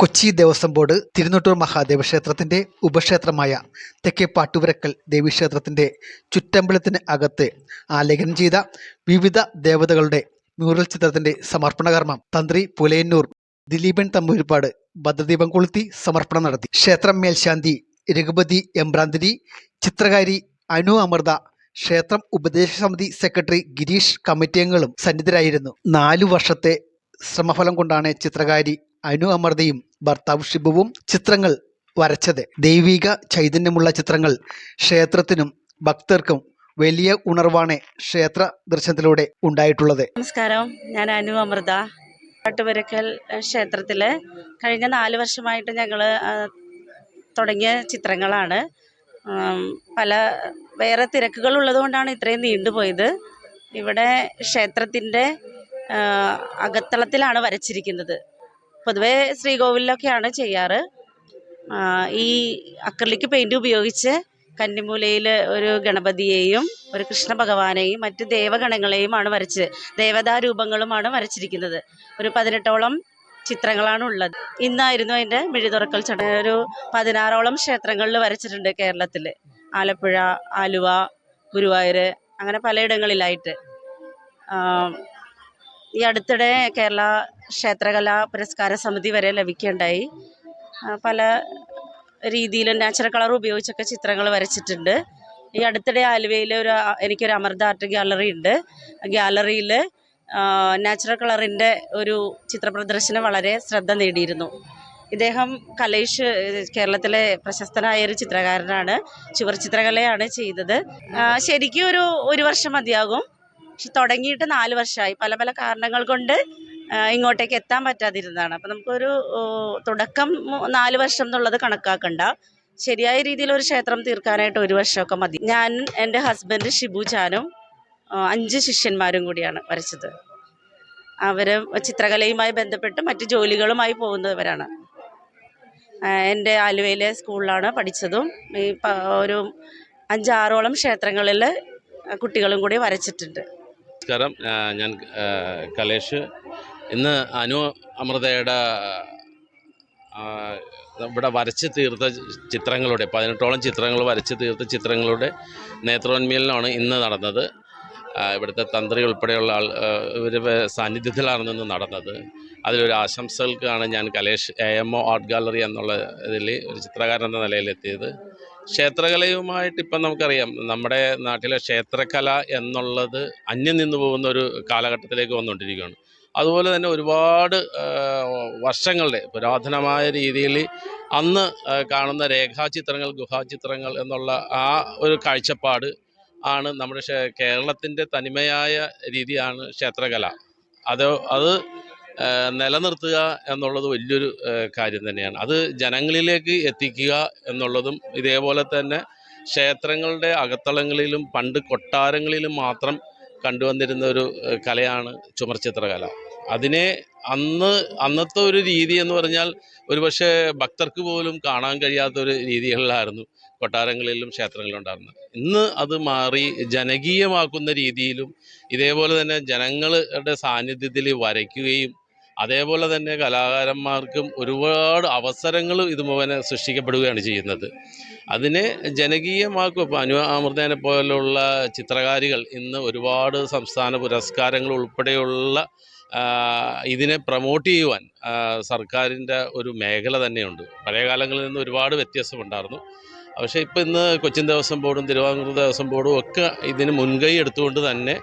Kochi Devaswom board Thirunottur Mahadeva ക്ഷേത്രത്തിന്റെ ഉപക്ഷേത്രമായ തെക്കേ പാട്ടുവരക്കൽ ദേവീക്ഷേത്രത്തിന്റെ ചുറ്റമ്പലത്തിന് അകത്ത് ആലേഖനം ചെയ്ത വിവിധ ദേവതകളുടെ മ്യൂറൽ ചിത്രത്തിന്റെ സമർപ്പണ കർമ്മം തന്ത്രി പുലയന്നൂർ ദിലീപൻ തമ്പൂരിപ്പാട് ഭദ്രദീപം കൊളുത്തി സമർപ്പണം നടത്തി. ക്ഷേത്രം മേൽശാന്തി രഘുപതി എംബ്രാന്തിരി ചിത്രകാരി അനു അമൃത ക്ഷേത്രം ഉപദേശ സമിതി സെക്രട്ടറി ഗിരീഷ് കമ്മിറ്റി അംഗങ്ങളും സന്നിധരായിരുന്നു. നാലു വർഷത്തെ ശ്രമഫലം കൊണ്ടാണ് ചിത്രകാരി അനു അമൃതയും ഭർത്താവ് ഷിബുവും ചിത്രങ്ങൾ വരച്ചത്. ദൈവിക ചൈതന്യമുള്ള ചിത്രങ്ങൾ. ക്ഷേത്രത്തിനും ഭക്തർക്കും വലിയ ഉണർവാണ് ക്ഷേത്ര ദർശനത്തിലൂടെ ഉണ്ടായിട്ടുള്ളത്. നമസ്കാരം. ഞാൻ അനു അമൃത കാട്ടുപുരക്കൽ ക്ഷേത്രത്തിൽ കഴിഞ്ഞ നാല് വർഷമായിട്ട് ഞങ്ങൾ തുടങ്ങിയ ചിത്രങ്ങളാണ്. പല വേറെ തിരക്കുകൾ ഉള്ളതുകൊണ്ടാണ് ഇത്രയും നീണ്ടുപോയത് ഇവിടെ ക്ഷേത്രത്തിന്റെ അകത്തളത്തിലാണ് വരച്ചിരിക്കുന്നത്. പൊതുവേ ശ്രീകോവിലൊക്കെയാണ് ചെയ്യാറ്. ഈ അക്രലിക് പെയിന്റ് ഉപയോഗിച്ച് കന്നിമൂലയിൽ ഒരു ഗണപതിയെയും ഒരു കൃഷ്ണ ഭഗവാനെയും മറ്റ് ദേവഗണങ്ങളെയുമാണ് വരച്ച് ദേവതാരൂപങ്ങളുമാണ് വരച്ചിരിക്കുന്നത്. ഒരു പതിനെട്ടോളം ചിത്രങ്ങളാണ് ഉള്ളത് ഇന്നായിരുന്നു അതിന്റെ മിഴി തുറക്കൽ ചടങ്ങ്. ഒരു പതിനാറോളം ക്ഷേത്രങ്ങളിൽ വരച്ചിട്ടുണ്ട് കേരളത്തിൽ. ആലപ്പുഴ ആലുവ ഗുരുവായൂർ അങ്ങനെ പലയിടങ്ങളിലായിട്ട്. ഈ അടുത്തിടെ കേരള ക്ഷേത്രകലാ പുരസ്കാര സമിതി വരെ ലഭിക്കുകയുണ്ടായി. പല രീതിയിൽ നാച്ചുറൽ കളർ ഉപയോഗിച്ചൊക്കെ ചിത്രങ്ങൾ വരച്ചിട്ടുണ്ട്. ഈ അടുത്തിടെ ആലുവയിൽ ഒരു എനിക്കൊരു അമൃത ആർട്ട് ഗ്യാലറി ഉണ്ട്. ഗ്യാലറിയിൽ നാച്ചുറൽ കളറിന്റെ ഒരു ചിത്ര പ്രദർശനം വളരെ ശ്രദ്ധ നേടിയിരുന്നു. ഇദ്ദേഹം കലേഷ് കേരളത്തിലെ പ്രശസ്തനായ ഒരു ചിത്രകാരനാണ്. ചുവർ ചിത്രകലയാണ് ചെയ്തത്. ശരിക്കും ഒരു ഒരു വർഷം മതിയാകും. പക്ഷെ തുടങ്ങിയിട്ട് നാല് വർഷമായി പല പല കാരണങ്ങൾ കൊണ്ട് ഇങ്ങോട്ടേക്ക് എത്താൻ പറ്റാതിരുന്നതാണ്. അപ്പം നമുക്കൊരു തുടക്കം നാല് വർഷം എന്നുള്ളത് കണക്കാക്കണ്ട. ശരിയായ രീതിയിൽ ഒരു ക്ഷേത്രം തീർക്കാനായിട്ട് ഒരു വർഷമൊക്കെ മതി. ഞാൻ എന്റെ ഹസ്ബൻഡ് ഷിബു ചാനും അഞ്ച് ശിഷ്യന്മാരും കൂടിയാണ് വരച്ചത്. അവർ ചിത്രകലയുമായി ബന്ധപ്പെട്ട് മറ്റ് ജോലികളുമായി പോകുന്നവരാണ്. എന്റെ ആലുവയിലെ സ്കൂളിലാണ് പഠിച്ചതും. ഈ ഒരു അഞ്ചാറോളം ക്ഷേത്രങ്ങളിൽ കുട്ടികളും കൂടി വരച്ചിട്ടുണ്ട്. നമസ്കാരം. ഞാൻ കലേഷ്. ഇന്ന് അനു അമൃതയുടെ ഇവിടെ വരച്ച് തീർത്ത ചിത്രങ്ങളുടെ പതിനെട്ടോളം ചിത്രങ്ങൾ വരച്ച് തീർത്ത ചിത്രങ്ങളുടെ നേത്രോന്മീലനമാണ് ഇന്ന് നടന്നത്. ഇവിടുത്തെ തന്ത്രി ഉൾപ്പെടെയുള്ള ആൾ ഇവർ സാന്നിധ്യത്തിലാണ് ഇന്ന് നടന്നത്. അതിലൊരു ആശംസകൾക്കാണ് ഞാൻ Kalesh A M O art gallery എന്നുള്ള ഇതിൽ ഒരു ചിത്രകാരൻ എന്ന നിലയിലെത്തിയത്. ക്ഷേത്രകലയുമായിട്ട് ഇപ്പം നമുക്കറിയാം. നമ്മുടെ നാട്ടിലെ ക്ഷേത്രകല എന്നുള്ളത് അന്യം നിന്നു പോകുന്ന ഒരു കാലഘട്ടത്തിലേക്ക് വന്നുകൊണ്ടിരിക്കുകയാണ്. അതുപോലെ തന്നെ ഒരുപാട് വർഷങ്ങളുടെ പുരാതനമായ രീതിയിൽ അന്ന് കാണുന്ന രേഖാചിത്രങ്ങൾ ഗുഹാചിത്രങ്ങൾ എന്നുള്ള ആ ഒരു കാഴ്ചപ്പാട് ആണ് നമ്മുടെ കേരളത്തിന്റെ തനിമയായ രീതിയാണ് ക്ഷേത്രകല. അത് അത് നിലനിർത്തുക എന്നുള്ളത് വലിയൊരു കാര്യം തന്നെയാണ്. അത് ജനങ്ങളിലേക്ക് എത്തിക്കുക എന്നുള്ളതും ഇതേപോലെ തന്നെ ക്ഷേത്രങ്ങളുടെ അകത്തളങ്ങളിലും പണ്ട് കൊട്ടാരങ്ങളിലും മാത്രം കണ്ടുവന്നിരുന്ന ഒരു കലയാണ് ചുമർചിത്രകല അതിനെ അന്ന് അന്നത്തെ ഒരു രീതി എന്ന് പറഞ്ഞാൽ ഒരുപക്ഷെ ഭക്തർക്ക് പോലും കാണാൻ കഴിയാത്ത ഒരു രീതികളിലായിരുന്നു കൊട്ടാരങ്ങളിലും ക്ഷേത്രങ്ങളിലും ഉണ്ടായിരുന്നത്. ഇന്ന് അത് മാറി ജനകീയമാക്കുന്ന രീതിയിലും ഇതേപോലെ തന്നെ ജനങ്ങളുടെ സാന്നിധ്യത്തിൽ വരയ്ക്കുകയും അതേപോലെ തന്നെ കലാകാരന്മാർക്കും ഒരുപാട് അവസരങ്ങൾ ഇത് മുഖേന സൃഷ്ടിക്കപ്പെടുകയാണ് ചെയ്യുന്നത്. അതിനെ ജനകീയമാക്കും ഇപ്പോൾ അനു അമൃതേനെ പോലുള്ള ചിത്രകാരികൾ ഇന്ന് ഒരുപാട് സംസ്ഥാന പുരസ്കാരങ്ങൾ ഉൾപ്പെടെയുള്ള ഇതിനെ പ്രൊമോട്ട് ചെയ്യുവാൻ സർക്കാരിന്റെ ഒരു മേഖല തന്നെയുണ്ട്. പഴയ കാലങ്ങളിൽ നിന്ന് ഒരുപാട് വ്യത്യാസമുണ്ടായിരുന്നു. പക്ഷേ ഇപ്പോൾ ഇന്ന് കൊച്ചിൻ ദേവസ്വം ബോർഡും തിരുവാങ്കൂർ ദേവസ്വം ബോർഡും ഒക്കെ ഇതിന് മുൻകൈ എടുത്തുകൊണ്ട് തന്നെ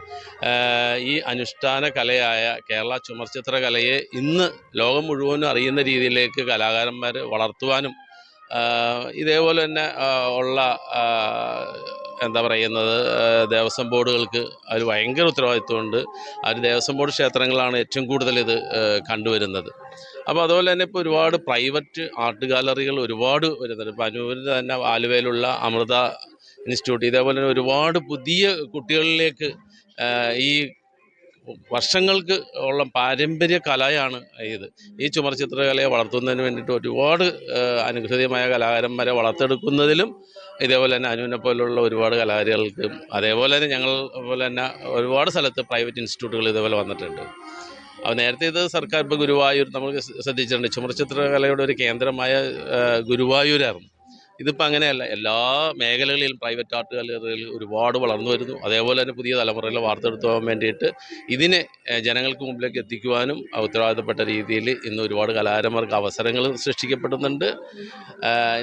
ഈ അനുഷ്ഠാന കലയായ കേരള ചുമർചിത്ര കലയെ ഇന്ന് ലോകം മുഴുവനും അറിയുന്ന രീതിയിലേക്ക് കലാകാരന്മാർ വളർത്തുവാനും ഇതേപോലെ തന്നെ ഉള്ള എന്താ പറയുന്നത് ദേവസ്വം ബോർഡുകൾക്ക് അതിൽ ഭയങ്കര ഉത്തരവാദിത്വമുണ്ട്. അവർ ദേവസ്വം ബോർഡ് ക്ഷേത്രങ്ങളാണ് ഏറ്റവും കൂടുതൽ ഇത് കണ്ടുവരുന്നത്. അപ്പോൾ അതുപോലെ തന്നെ ഇപ്പോൾ ഒരുപാട് പ്രൈവറ്റ് ആർട്ട് ഗാലറികൾ ഒരുപാട് വരുന്നുണ്ട്. ഇപ്പോൾ അനൂരിൽ തന്നെ ആലുവയിലുള്ള അമൃത ഇൻസ്റ്റിറ്റ്യൂട്ട് ഇതേപോലെ തന്നെ ഒരുപാട് പുതിയ കുട്ടികളിലേക്ക് ഈ വർഷങ്ങൾക്ക് ഉള്ള പാരമ്പര്യ കലയാണ് ഇത്. ഈ ചുമർ ചിത്രകലയെ വളർത്തുന്നതിന് വേണ്ടിയിട്ട് ഒരുപാട് അനുഗ്രഹീയമായ കലാകാരന്മാരെ വളർത്തെടുക്കുന്നതിലും ഇതേപോലെ തന്നെ അനുവിനെ പോലുള്ള ഒരുപാട് കലാകാരികൾക്കും അതേപോലെ തന്നെ ഞങ്ങൾ പോലെ തന്നെ ഒരുപാട് സ്ഥലത്ത് പ്രൈവറ്റ് ഇൻസ്റ്റിറ്റ്യൂട്ടുകൾ ഇതേപോലെ വന്നിട്ടുണ്ട്. അപ്പോൾ നേരത്തെ ഇത് സർക്കാർ ഇപ്പോൾ ഗുരുവായൂർ നമ്മൾ ശ്രദ്ധിച്ചിട്ടുണ്ട് ചുമർചിത്രകലയുടെ ഒരു കേന്ദ്രമായ ഗുരുവായൂരായിരുന്നു. ഇതിപ്പോൾ അങ്ങനെയല്ല. എല്ലാ മേഖലകളിലും പ്രൈവറ്റ് ആർട്ട് ഗാലറികൾ ഒരുപാട് വളർന്നു വരുന്നു. അതേപോലെ തന്നെ പുതിയ തലമുറയിലെ വാർത്തെടുത്തു പോകാൻ വേണ്ടിയിട്ട് ഇതിനെ ജനങ്ങൾക്ക് മുമ്പിലേക്ക് എത്തിക്കുവാനും ഉത്തരവാദിത്തപ്പെട്ട രീതിയിൽ ഇന്ന് ഒരുപാട് കലാകാരന്മാർക്ക് അവസരങ്ങൾ സൃഷ്ടിക്കപ്പെടുന്നുണ്ട്.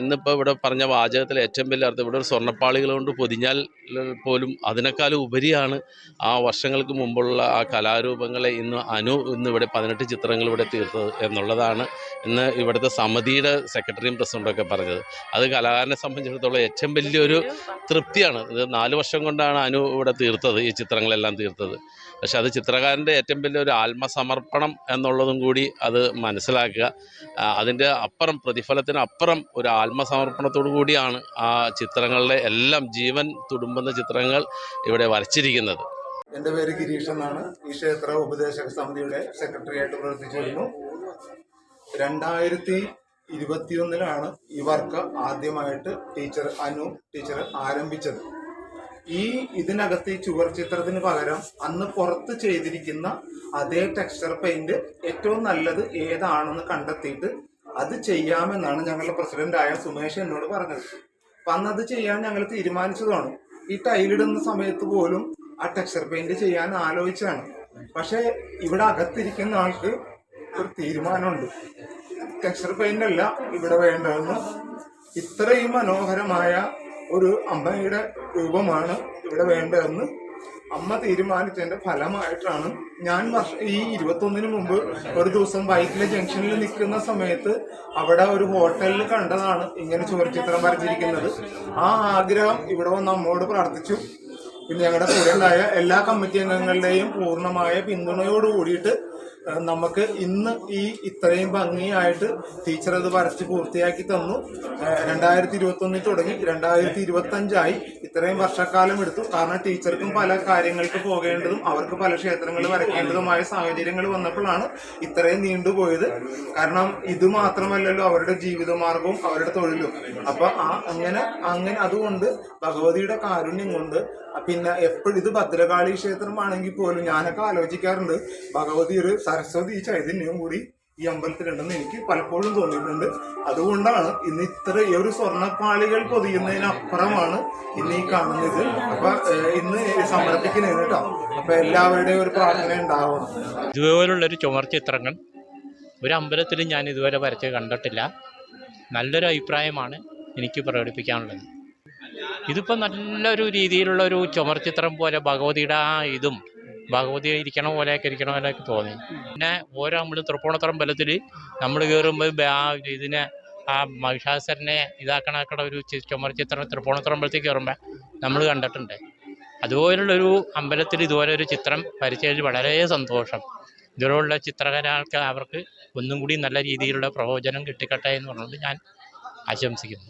ഇന്നിപ്പോൾ ഇവിടെ പറഞ്ഞ വാചകത്തിൽ ഏറ്റവും വലിയ അർത്ഥം ഇവിടെ ഒരു സ്വർണപ്പാളികൾ കൊണ്ട് പൊതിഞ്ഞാൽ പോലും അതിനേക്കാളും ഉപരിയാണ് ആ വർഷങ്ങൾക്ക് മുമ്പുള്ള ആ കലാരൂപങ്ങളെ ഇന്ന് അനു ഇന്ന് ഇവിടെ പതിനെട്ട് ചിത്രങ്ങൾ ഇവിടെ തീർത്തത് എന്നുള്ളതാണ് ഇന്ന് ഇവിടുത്തെ സമിതിയുടെ സെക്രട്ടറിയും പ്രസിഡന്റൊക്കെ പറഞ്ഞത്. അത് കലാകാരനെ സംബന്ധിച്ചിടത്തോളം ഏറ്റവും വലിയൊരു തൃപ്തിയാണ്. ഇത് നാല് വർഷം കൊണ്ടാണ് അനു ഇവിടെ തീർത്തത് ഈ ചിത്രങ്ങളെല്ലാം തീർത്തത്. പക്ഷെ അത് ചിത്രകാരന്റെ ഏറ്റവും വലിയൊരു ആത്മസമർപ്പണം എന്നുള്ളതും കൂടി അത് മനസ്സിലാക്കുക. അതിന്റെ അപ്പുറം പ്രതിഫലത്തിനപ്പുറം ഒരു ആത്മസമർപ്പണത്തോടു കൂടിയാണ് ആ ചിത്രങ്ങളുടെ എല്ലാം ജീവൻ തുടുമ്പുന്ന ചിത്രങ്ങൾ ഇവിടെ വരച്ചിരിക്കുന്നത്. എന്റെ പേര് ഗിരീഷ് എന്നാണ്. ഈ ക്ഷേത്ര ഉപദേശക സമിതിയുടെ സെക്രട്ടറി ആയിട്ട് പ്രവർത്തിച്ചു വരുന്നു രണ്ടായിരത്തി ഇരുപത്തിയൊന്നിലാണ് ഈ വർക്ക് ആദ്യമായിട്ട് ടീച്ചർ അനു ടീച്ചർ ആരംഭിച്ചത്. ഈ ഇതിനകത്ത് ഈ ചുവർ ചിത്രത്തിന് പകരം അന്ന് പുറത്ത് ചെയ്തിരിക്കുന്ന അതേ ടെക്സ്ചർ പെയിന്റ് ഏറ്റവും നല്ലത് ഏതാണെന്ന് കണ്ടെത്തിയിട്ട് അത് ചെയ്യാമെന്നാണ് ഞങ്ങളുടെ പ്രസിഡന്റായ സുമേഷ് എന്നോട് പറഞ്ഞത്. അപ്പൊ അന്ന് അത് ചെയ്യാൻ ഞങ്ങൾ തീരുമാനിച്ചതാണ്. ഈ ടൈലിടുന്ന സമയത്ത് പോലും ആ ടെക്സ്ചർ പെയിന്റ് ചെയ്യാൻ ആലോചിച്ചാണ്. പക്ഷെ ഇവിടെ അകത്തിരിക്കുന്ന ആൾക്ക് ഒരു തീരുമാനമുണ്ട്. ടെക്സ്ചർ പെയിന്റ് അല്ല ഇവിടെ വേണ്ടതെന്ന്. ഇത്രയും മനോഹരമായ ഒരു അമ്മയുടെ രൂപമാണ് ഇവിടെ വേണ്ടതെന്ന്. അമ്മ തീരുമാനിച്ചതിന്റെ ഫലമായിട്ടാണ് ഞാൻ വർഷ ഈ ഇരുപത്തൊന്നിന് മുമ്പ് ഒരു ദിവസം ബൈക്കിലെ ജംഗ്ഷനിൽ നിൽക്കുന്ന സമയത്ത് അവിടെ ഒരു ഹോട്ടലിൽ കണ്ടതാണ് ഇങ്ങനെ ചുവർച്ചിത്രം വരച്ചിരിക്കുന്നത്. ആ ആഗ്രഹം ഇവിടെ വന്ന് അമ്മയോട് പ്രാർത്ഥിച്ചു. പിന്നെ ഞങ്ങളുടെ കൂടെ ഉണ്ടായ എല്ലാ കമ്മിറ്റി അംഗങ്ങളുടെയും പൂർണമായ പിന്തുണയോട് കൂടിയിട്ട് നമുക്ക് ഇന്ന് ഈ ഇത്രയും ഭംഗിയായിട്ട് ടീച്ചർ അത് വരച്ച് പൂർത്തിയാക്കി തന്നു. രണ്ടായിരത്തി ഇരുപത്തി ഒന്നിൽ തുടങ്ങി. രണ്ടായിരത്തി ഇരുപത്തി അഞ്ചായി ഇത്രയും വർഷക്കാലം എടുത്തു. കാരണം ടീച്ചർക്കും പല കാര്യങ്ങൾക്ക് പോകേണ്ടതും അവർക്ക് പല ക്ഷേത്രങ്ങൾ വരയ്ക്കേണ്ടതുമായ സാഹചര്യങ്ങൾ വന്നപ്പോഴാണ് ഇത്രയും നീണ്ടുപോയത് കാരണം ഇത് മാത്രമല്ലല്ലോ അവരുടെ ജീവിതമാർഗവും അവരുടെ തൊഴിലും. അപ്പൊ ആ അങ്ങനെ അങ്ങനെ അതുകൊണ്ട് ഭഗവതിയുടെ കാരുണ്യം കൊണ്ട് പിന്നെ എപ്പോഴും ഇത് ഭദ്രകാളി ക്ഷേത്രമാണെങ്കിൽ പോലും ഞാനൊക്കെ ആലോചിക്കാറുണ്ട്. ഭഗവതി ഒരു സരസ്വതി ചൈതന്യവും കൂടി ഈ അമ്പലത്തിലുണ്ടെന്ന് എനിക്ക് പലപ്പോഴും തോന്നിയിട്ടുണ്ട്. അതുകൊണ്ടാണ് ഇന്ന് ഇത്ര ഈ ഒരു സ്വർണപ്പാളികൾ പൊതിയുന്നതിനപ്പുറമാണ് ഇന്ന് ഈ കാണുന്നത്. അപ്പൊ ഇന്ന് സമർപ്പിക്കുന്നത് കേട്ടോ. അപ്പൊ എല്ലാവരുടെയും ഒരു പ്രാർത്ഥന ഉണ്ടാവണം. ഇതുപോലുള്ള ഒരു ചുമർ ചിത്രങ്ങൾ ഒരു അമ്പലത്തിലും ഞാൻ ഇതുവരെ വരച്ച് കണ്ടിട്ടില്ല. നല്ലൊരു അഭിപ്രായമാണ് എനിക്ക് പ്രകടിപ്പിക്കാനുള്ളത്. ഇതിപ്പോൾ നല്ലൊരു രീതിയിലുള്ള ഒരു ചുമർചിത്രം പോലെ ഭഗവതിയുടെ ആ ഇതും ഭഗവതി ഇരിക്കണ പോലെയൊക്കെ ഇരിക്കണ പോലെയൊക്കെ തോന്നി. പിന്നെ ഓരോ നമ്മൾ തൃപ്പൂണത്തറം ബലത്തിൽ നമ്മൾ കയറുമ്പോൾ ആ ഇതിനെ ആ മഹിഷാസുരനെ ഇതാക്കണക്കട ഒരു ചുമർചിത്രം തൃപ്പൂണത്തറം ബലത്തിൽ കയറുമ്പോൾ നമ്മൾ കണ്ടിട്ടുണ്ട്. അതുപോലുള്ളൊരു അമ്പലത്തിൽ ഇതുപോലെ ഒരു ചിത്രം വരച്ചതിൽ വളരെ സന്തോഷം. ഇതിലുള്ള ചിത്രകരാൾക്ക് അവർക്ക് ഒന്നും കൂടി നല്ല രീതിയിലുള്ള പ്രയോജനം കിട്ടിക്കട്ടെ എന്ന് പറഞ്ഞുകൊണ്ട് ഞാൻ ആശംസിക്കുന്നു.